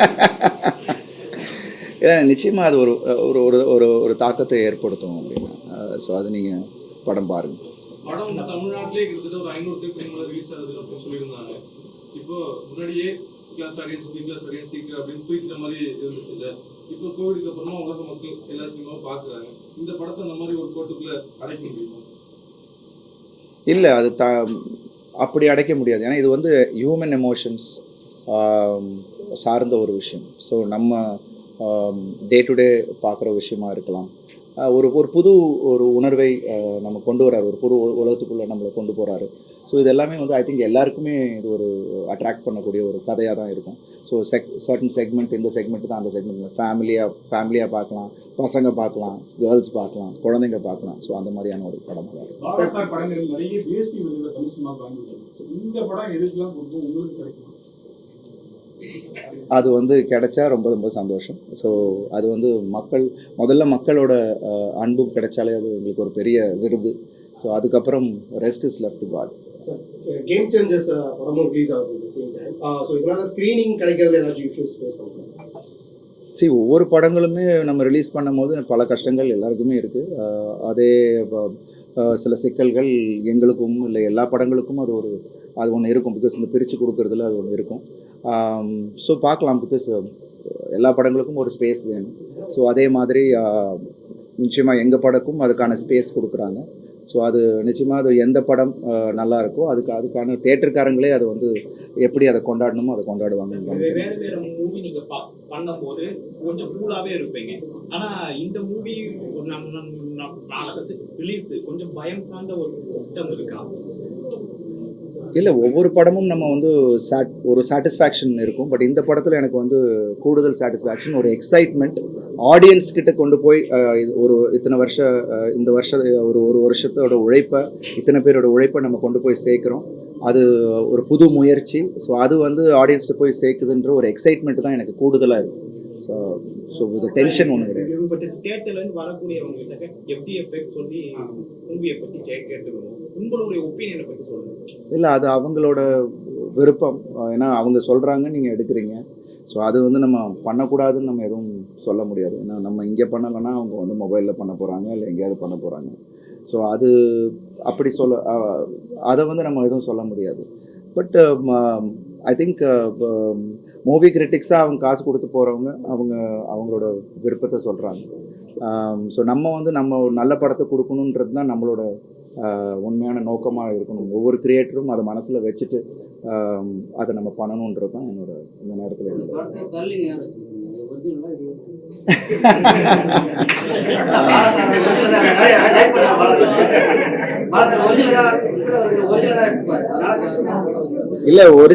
ஏன்னா நிச்சயமாக அது ஒரு ஒரு ஒரு ஒரு ஒரு தாக்கத்தை ஏற்படுத்தும் அப்படின்னா. ஸோ அது நீங்கள் படம் பாருங்கள் படம் தமிழ்நாட்டிலே கிட்டத்தட்ட ஒரு ஐநூறு தேட்டர் மேல ரிலீஸ் ஆகுது அப்படின்னு சொல்லியிருந்தாங்க. இப்போ முன்னாடியே class audience B class audience அப்படின்னு தூக்கிற மாதிரி இருந்துச்சு இல்ல? இப்போ கோவிடுக்கு அப்புறமா உலக மக்கள் எல்லா சினிமாவும் பாக்குறாங்க இந்த படத்தை அந்த மாதிரி ஒரு கோட்டுக்குள்ள அடைக்க முடியுமா? இல்லை அது த அப்படி அடைக்க முடியாது. ஏன்னா இது வந்து ஹியூமன் எமோஷன்ஸ் சார்ந்த ஒரு விஷயம். ஸோ நம்ம டே டு டே பார்க்குற விஷயமா இருக்கலாம். ஒரு ஒரு புது ஒரு உணர்வை நம்ம கொண்டு வராரு ஒரு புது உலகத்துக்குள்ளே நம்மளை கொண்டு போகிறாரு ஸோ இது எல்லாமே வந்து ஐ திங்க் எல்லாருக்குமே இது ஒரு அட்ராக்ட் பண்ணக்கூடிய ஒரு கதையாக தான் இருக்கும். ஸோ செக் சர்டன் செக்மெண்ட் இந்த செக்மெண்ட் தான் அந்த செக்மெண்ட் ஃபேமிலியாக ஃபேமிலியாக பார்க்கலாம். பசங்க பார்க்கலாம். கேர்ள்ஸ் பார்க்கலாம். குழந்தைங்க பார்க்கலாம். ஸோ அந்த மாதிரியான ஒரு படமாக தான். இருக்கும் இந்த படம் எதுக்கெல்லாம் உங்களுக்கு கிடைக்கும்? அது வந்து கிடைச்சா ரொம்ப ரொம்ப சந்தோஷம். ஸோ அது வந்து மக்கள் முதல்ல மக்களோட அன்பும் கிடைச்சாலே அது எங்களுக்கு ஒரு பெரிய விருது. ஸோ அதுக்கப்புறம் rest is left God game changers படமும் ரிலீஸ் ஆகுது ஸோ இதனால ஸ்க்ரீனிங் கிடைக்கிறதுல ஏதாச்சும் இஷ்யூஸ் ஃபேஸ் பண்ணுறாங்க சரி ஒவ்வொரு படங்களுமே நம்ம ரிலீஸ் பண்ணும்போது பல கஷ்டங்கள் எல்லாருக்குமே இருக்குது அதே சில சிக்கல்கள் எங்களுக்கும் இல்லை எல்லா படங்களுக்கும் அது ஒரு அது ஒன்று இருக்கும். பிகாஸ் இந்த பிரித்து கொடுக்கறதுல அது ஒன்று இருக்கும். ஸோ பார்க்கலாம் பிகாஸ் uh, எல்லா படங்களுக்கும் ஒரு ஸ்பேஸ் வேணும். ஸோ அதே மாதிரி நிச்சயமாக எங்கள் படக்கும் அதுக்கான ஸ்பேஸ் கொடுக்குறாங்க. ஸோ அது நிச்சயமாக அது எந்த படம் நல்லா இருக்கோ அதுக்கு அதுக்கான தேட்டருக்காரங்களே அதை வந்து எப்படி அதை கொண்டாடணுமோ அதை கொண்டாடுவாங்கன்னு வே- நினைக்கிறேன். மூவி நீங்க பண்ணும்போது கொஞ்சம் கூலாகவே இருப்பீங்க. ஆனால் இந்த மூவி நாடகத்துக்கு ரிலீஸ் கொஞ்சம் பயம் சார்ந்த ஒரு திட்டம் இருக்கா? இல்லை ஒவ்வொரு படமும் நம்ம வந்து சாட் ஒரு சாட்டிஸ்ஃபேக்ஷன் இருக்கும். பட் இந்த படத்தில் எனக்கு வந்து கூடுதல் சாட்டிஸ்ஃபேக்ஷன் ஒரு எக்ஸைட்மெண்ட் ஆடியன்ஸ் கிட்ட கொண்டு போய் ஒரு இத்தனை வருஷ அஹ், இந்த வருஷ ஒரு ஒரு வருஷத்தோட உழைப்பை இத்தனை பேரோட உழைப்பை நம்ம கொண்டு போய் சேர்க்குறோம். அது ஒரு புது முயற்சி. ஸோ அது வந்து ஆடியன்ஸ்கிட்ட போய் சேர்க்குதுன்ற ஒரு எக்ஸைட்மெண்ட் தான் எனக்கு கூடுதலாக இருக்கும் ஸோ ஸோ இது டென்ஷன் ஒன்று கிடையாது. உங்களுடைய ஒப்பீனியனை பற்றி சொல்லுங்க. இல்லை அது அவங்களோட விருப்பம். ஏன்னா அவங்க சொல்கிறாங்க நீங்கள் எடுக்கிறீங்க. ஸோ அது வந்து நம்ம பண்ணக்கூடாதுன்னு நம்ம எதுவும் சொல்ல முடியாது. ஏன்னா நம்ம இங்கே பண்ணலைன்னா அவங்க வந்து மொபைலில் பண்ண போகிறாங்க இல்லை எங்கேயாவது பண்ண போகிறாங்க ஸோ அது அப்படி சொல்ல அதை வந்து நம்ம எதுவும் சொல்ல முடியாது. பட் ஐ திங்க் மூவி கிரிட்டிக்ஸாக அவங்க காசு கொடுத்து போகிறவங்க அவங்க அவங்களோட விருப்பத்தை சொல்கிறாங்க ஸோ um, நம்ம வந்து நம்ம நல்ல படத்தை கொடுக்கணுன்றது தான் நம்மளோட உண்மையான நோக்கமாக இருக்கணும். ஒவ்வொரு கிரியேட்டரும் அதை மனசில் வச்சுட்டு அதை நம்ம பண்ணணுன்றது தான் என்னோட இந்த நேரத்தில் என்னோட இல்லை ஒரு